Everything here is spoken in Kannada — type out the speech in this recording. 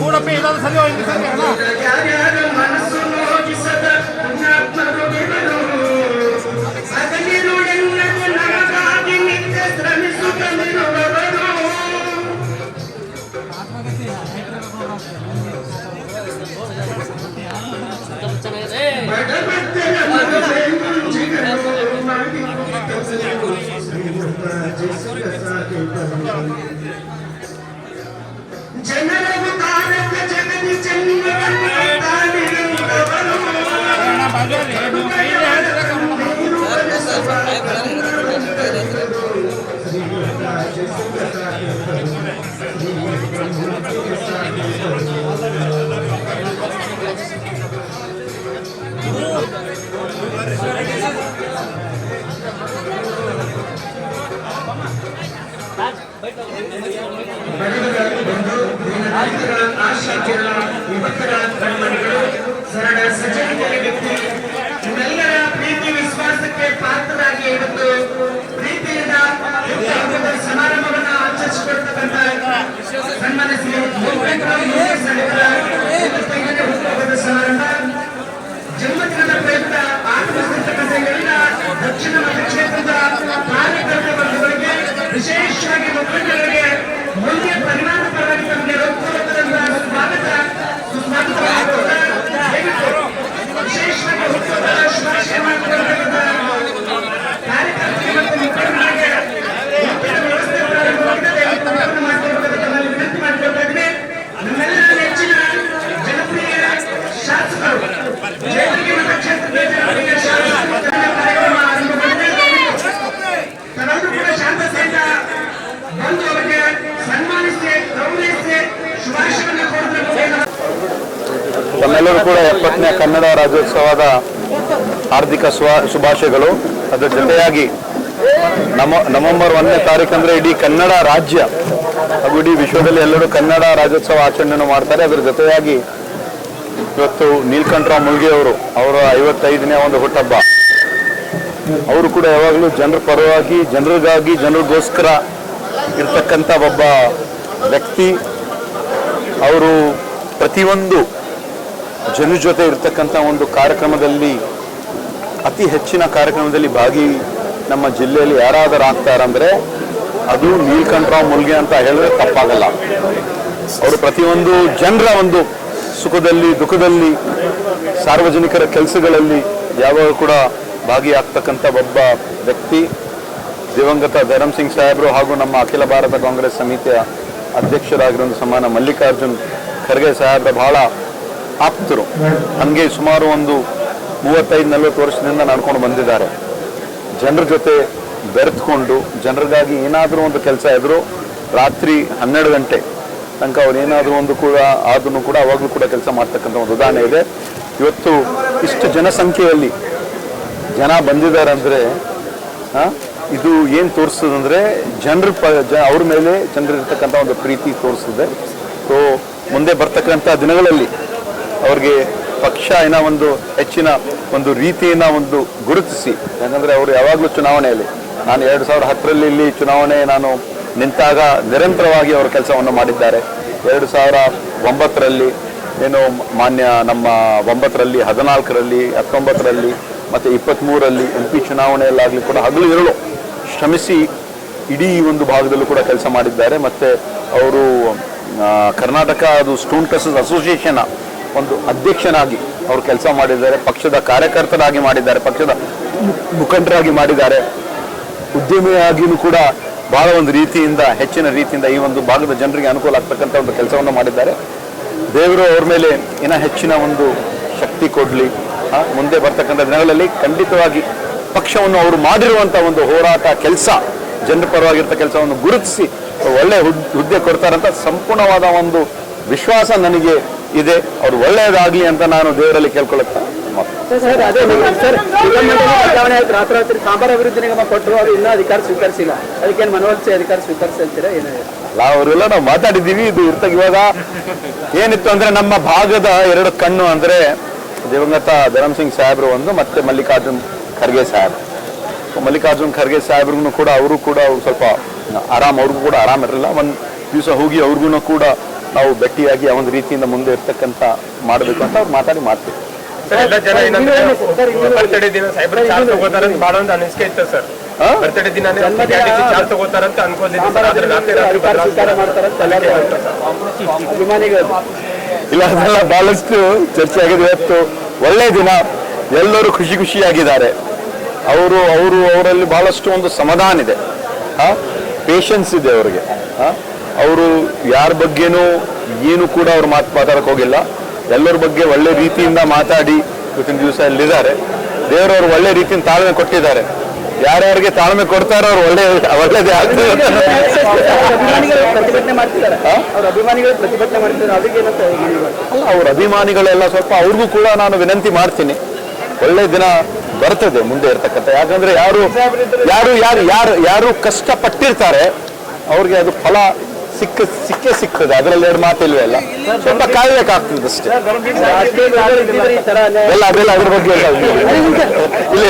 ಕೂಡಪ್ಪ ಇದಾದ್ರೆ ಸರಿ ಹೋಗಿ ಸರಿ ಬಾಜಾರಿ ನೀವು ತಮ್ಮೆಲ್ಲರೂ ಕೂಡ ಎಪ್ಪತ್ತನೇ ಕನ್ನಡ ರಾಜ್ಯೋತ್ಸವದ ಹಾರ್ದಿಕ ಸ್ವ ಶುಭಾಶಯಗಳು. ಅದರ ಜೊತೆಯಾಗಿ ನಮ ನವೆಂಬರ್ ಒಂದನೇ ತಾರೀಕು ಅಂದರೆ ಇಡೀ ಕನ್ನಡ ರಾಜ್ಯ ಹಾಗೂ ಇಡೀ ವಿಶ್ವದಲ್ಲಿ ಎಲ್ಲರೂ ಕನ್ನಡ ರಾಜ್ಯೋತ್ಸವ ಆಚರಣೆಯನ್ನು ಮಾಡ್ತಾರೆ. ಅದರ ಜೊತೆಯಾಗಿ ಇವತ್ತು ನೀಲ್ಕಂಠರಾವ್ ಮುಲ್ಗೆ ಅವರು ಅವರ ಐವತ್ತೈದನೇ ಒಂದು ಹುಟ್ಟಹಬ್ಬ. ಅವರು ಕೂಡ ಯಾವಾಗಲೂ ಜನರ ಪರವಾಗಿ, ಜನರಿಗಾಗಿ, ಜನರಿಗೋಸ್ಕರ ಇರ್ತಕ್ಕಂಥ ಒಬ್ಬ ವ್ಯಕ್ತಿ. ಅವರು ಪ್ರತಿಯೊಂದು ಜನ ಜೊತೆ ಇರ್ತಕ್ಕಂಥ ಒಂದು ಕಾರ್ಯಕ್ರಮದಲ್ಲಿ, ಅತಿ ಹೆಚ್ಚಿನ ಕಾರ್ಯಕ್ರಮದಲ್ಲಿ ಭಾಗಿ ನಮ್ಮ ಜಿಲ್ಲೆಯಲ್ಲಿ ಯಾರಾದರೂ ಆಗ್ತಾರಂದ್ರೆ ಅದು ನೀಲ್ಕಂಠರಾವ್ ಮುಲ್ಗೆ ಅಂತ ಹೇಳಿದ್ರೆ ತಪ್ಪಾಗಲ್ಲ. ಅವರು ಪ್ರತಿಯೊಂದು ಜನರ ಒಂದು ಸುಖದಲ್ಲಿ, ದುಃಖದಲ್ಲಿ, ಸಾರ್ವಜನಿಕರ ಕೆಲಸಗಳಲ್ಲಿ ಯಾವಾಗ ಕೂಡ ಭಾಗಿಯಾಗ್ತಕ್ಕಂಥ ಒಬ್ಬ ವ್ಯಕ್ತಿ, ದಿವಂಗತ ಧರಂ ಸಿಂಗ್ ಸಾಹೇಬರು ಹಾಗೂ ನಮ್ಮ ಅಖಿಲ ಭಾರತ ಕಾಂಗ್ರೆಸ್ ಸಮಿತಿಯ ಅಧ್ಯಕ್ಷರಾಗಿರೋ ಸಮಾನ ಮಲ್ಲಿಕಾರ್ಜುನ್ ಖರ್ಗೆ ಸಾಹೇಬ್ರ ಬಹಳ ಆಪ್ತರು ನನಗೆ ಸುಮಾರು ಒಂದು ಮೂವತ್ತೈದು, ನಲವತ್ತು ವರ್ಷದಿಂದ ನಡ್ಕೊಂಡು ಬಂದಿದ್ದಾರೆ. ಜನರ ಜೊತೆ ಬೆರೆತ್ಕೊಂಡು, ಜನರಿಗಾಗಿ ಏನಾದರೂ ಒಂದು ಕೆಲಸ ಇದ್ದರೂ ರಾತ್ರಿ ಹನ್ನೆರಡು ಗಂಟೆ ತನಕ ಅವ್ರು ಏನಾದರೂ ಒಂದು ಕೂಡ ಆದ್ರೂ ಕೂಡ ಅವಾಗಲೂ ಕೂಡ ಕೆಲಸ ಮಾಡ್ತಕ್ಕಂಥ ಒಂದು ಉದಾಹರಣೆ ಇದೆ. ಇವತ್ತು ಇಷ್ಟು ಜನಸಂಖ್ಯೆಯಲ್ಲಿ ಜನ ಬಂದಿದ್ದಾರೆ ಅಂದರೆ ಇದು ಏನು ತೋರಿಸ್ತದಂದ್ರೆ ಜನರ ಪ, ಜ, ಅವ್ರ ಮೇಲೆ ಜನರಿರ್ತಕ್ಕಂಥ ಒಂದು ಪ್ರೀತಿ ತೋರಿಸ್ತದೆ. ಸೊ ಮುಂದೆ ಬರ್ತಕ್ಕಂಥ ದಿನಗಳಲ್ಲಿ ಅವ್ರಿಗೆ ಪಕ್ಷ ಏನೋ ಒಂದು ಹೆಚ್ಚಿನ ಒಂದು ರೀತಿಯನ್ನ ಒಂದು ಗುರುತಿಸಿ. ಯಾಕಂದ್ರೆ ಅವರು ಯಾವಾಗಲೂ ಚುನಾವಣೆಯಲ್ಲಿ, ನಾನು ಎರಡು ಸಾವಿರದ ಹತ್ತರಲ್ಲಿ ಇಲ್ಲಿ ಚುನಾವಣೆ ನಾನು ನಿಂತಾಗ ನಿರಂತರವಾಗಿ ಅವರು ಕೆಲಸವನ್ನು ಮಾಡಿದ್ದಾರೆ. ಎರಡು ಸಾವಿರ ಒಂಬತ್ತರಲ್ಲಿ ಏನು ಮಾನ್ಯ ನಮ್ಮ ಒಂಬತ್ತರಲ್ಲಿ, ಹದಿನಾಲ್ಕರಲ್ಲಿ, ಹತ್ತೊಂಬತ್ತರಲ್ಲಿ, ಮತ್ತು ಇಪ್ಪತ್ತ್ಮೂರರಲ್ಲಿ ಎಂ ಪಿ ಚುನಾವಣೆಯಲ್ಲಾಗಲಿ ಕೂಡ ಹಗಲು ಇರಲು ಶ್ರಮಿಸಿ ಇಡೀ ಒಂದು ಭಾಗದಲ್ಲೂ ಕೂಡ ಕೆಲಸ ಮಾಡಿದ್ದಾರೆ. ಮತ್ತು ಅವರು ಕರ್ನಾಟಕ ಅದು ಸ್ಟೂಡೆಂಟ್ಸ್ ಅಸೋಸಿಯೇಷನ್ ಒಂದು ಅಧ್ಯಕ್ಷನಾಗಿ ಅವರು ಕೆಲಸ ಮಾಡಿದ್ದಾರೆ, ಪಕ್ಷದ ಕಾರ್ಯಕರ್ತರಾಗಿ ಮಾಡಿದ್ದಾರೆ, ಪಕ್ಷದ ಮುಖಂಡರಾಗಿ ಮಾಡಿದ್ದಾರೆ. ಉದ್ಯಮಿಯಾಗಿಯೂ ಕೂಡ ಬಹಳ ಒಂದು ರೀತಿಯಿಂದ, ಹೆಚ್ಚಿನ ರೀತಿಯಿಂದ ಈ ಒಂದು ಭಾಗದ ಜನರಿಗೆ ಅನುಕೂಲ ಆಗ್ತಕ್ಕಂಥ ಒಂದು ಕೆಲಸವನ್ನು ಮಾಡಿದ್ದಾರೆ. ದೇವರು ಅವ್ರ ಮೇಲೆ ಇನ್ನ ಹೆಚ್ಚಿನ ಒಂದು ಶಕ್ತಿ ಕೊಡಲಿ. ಮುಂದೆ ಬರ್ತಕ್ಕಂಥ ದಿನಗಳಲ್ಲಿ ಖಂಡಿತವಾಗಿ ಪಕ್ಷವನ್ನು ಅವರು ಮಾಡಿರುವಂಥ ಒಂದು ಹೋರಾಟ, ಕೆಲಸ, ಜನರ ಪರವಾಗಿರ್ತ ಕೆಲಸವನ್ನು ಗುರುತಿಸಿ ಒಳ್ಳೆ ಹುದ್- ಹುದ್ದೆ ಕೊಡ್ತಾರಂತ ಸಂಪೂರ್ಣವಾದ ಒಂದು ವಿಶ್ವಾಸ ನನಗೆ ಇದೆ. ಅವ್ರು ಒಳ್ಳೆಯದಾಗಲಿ ಅಂತ ನಾನು ದೇವರಲ್ಲಿ ಕೇಳ್ಕೊಳ್ಳುತ್ತಾ ಸರ್ ಅದೇ ನೀವು- ಸರ್ ನಿಗಮ ಮಂಡಳಿ ಬದಲಾವಣೆ ಆಯ್ತು. ರಾತ್ರೋರಾತ್ರಿ ಸಾಂಬಾರ್ ಅಭಿವೃದ್ಧಿ ನಿಗಮ ಕೊಟ್ಟರು ಅದು ಇನ್ನೂ ಅಧಿಕಾರ ಸ್ವೀಕರಿಸಿಲ್ಲ. ಅದಕ್ಕೇನು ಮನವೊಲಿಸಿ ಅಧಿಕಾರ ಏನಿದೆ ಅವರೆಲ್ಲ ನಾವು ಮಾತಾಡಿದ್ದೀವಿ ಇದು ಇರ್ತಾಗ ಇವಾಗ. ಏನಿತ್ತು ಅಂದ್ರೆ ನಮ್ಮ ಭಾಗದ ಎರಡು ಕಣ್ಣು ಅಂದ್ರೆ ದಿವಂಗತ ಧರಮ್ ಸಿಂಗ್ ಸಾಹೇಬ್ರು ಒಂದು ಮತ್ತೆ ಮಲ್ಲಿಕಾರ್ಜುನ್ ಖರ್ಗೆ ಸಾಹೇಬ್. ಮಲ್ಲಿಕಾರ್ಜುನ್ ಖರ್ಗೆ ಸಾಹೇಬ್ರಿಗೂ ಕೂಡ ಅವರು ಕೂಡ ಅವ್ರು ಸ್ವಲ್ಪ ಆರಾಮ್ ಅವ್ರಿಗೂ ಕೂಡ ಆರಾಮ್ ಇರಲಿಲ್ಲ. ಒಂದು ದಿವಸ ಹೋಗಿ ಅವ್ರಿಗೂ ಕೂಡ ನಾವು ಭೇಟಿಯಾಗಿ ಆ ಒಂದು ರೀತಿಯಿಂದ ಮುಂದೆ ಇರ್ತಕ್ಕಂಥ ಮಾಡಬೇಕು ಅಂತ ಅವ್ರು ಮಾತಾಡಿ ಮಾಡ್ತೀವಿ. ಇಲ್ಲ ಅದೆಲ್ಲ ಬಹಳಷ್ಟು ಚರ್ಚೆ ಆಗಿದೆ. ಇವತ್ತು ಒಳ್ಳೆ ದಿನ. ಎಲ್ಲರೂ ಖುಷಿ ಖುಷಿಯಾಗಿದ್ದಾರೆ. ಅವರು ಅವರು ಅವರಲ್ಲಿ ಬಹಳಷ್ಟು ಒಂದು ಸಮಾಧಾನ ಇದೆ. ಪೇಷನ್ಸ್ ಇದೆ ಅವರಿಗೆ. ಅವರು ಯಾರ ಬಗ್ಗೆನೂ ಏನು ಕೂಡ ಅವ್ರು ಮಾತು ಮಾತಾಡಕ್ ಹೋಗಿಲ್ಲ. ಎಲ್ಲರ ಬಗ್ಗೆ ಒಳ್ಳೆ ರೀತಿಯಿಂದ ಮಾತಾಡಿ ಇವತ್ತಿನ ದಿವಸ ಇಲ್ಲಿದ್ದಾರೆ ದೇವರವ್ರು ಒಳ್ಳೆ ರೀತಿಯಿಂದ ತಾಳ್ಮೆ ಕೊಟ್ಟಿದ್ದಾರೆ. ಯಾರ್ಯಾರಿಗೆ ತಾಳ್ಮೆ ಕೊಡ್ತಾರೋ ಅವ್ರು ಒಳ್ಳೆ ಒಳ್ಳೇದೇ ಆಗ್ತದೆ. ಅಲ್ಲ ಅವ್ರ ಅಭಿಮಾನಿಗಳೆಲ್ಲ ಸ್ವಲ್ಪ ಅವ್ರಿಗೂ ಕೂಡ ನಾನು ವಿನಂತಿ ಮಾಡ್ತೀನಿ. ಒಳ್ಳೆ ದಿನ ಬರ್ತದೆ ಮುಂದೆ ಇರ್ತಕ್ಕಂಥ. ಯಾಕಂದ್ರೆ ಯಾರು ಯಾರು ಯಾರು ಯಾರು ಯಾರು ಕಷ್ಟಪಟ್ಟಿರ್ತಾರೆ ಅವ್ರಿಗೆ ಅದು ಫಲ ಸಿಕ್ಕ ಸಿಕ್ಕೇ ಸಿಗ್ತದೆ ಅದರಲ್ಲಿ ಎರಡು ಮಾತಿಲ್ವೇ ಇಲ್ಲ ಸ್ವಲ್ಪ ಕಾಯ್ಬೇಕಾಗ್ತದೆ ಅಷ್ಟೇ ಎಲ್ಲ ಅದೆಲ್ಲ ಅದ್ರ ಬಗ್ಗೆ ಇಲ್ಲೇ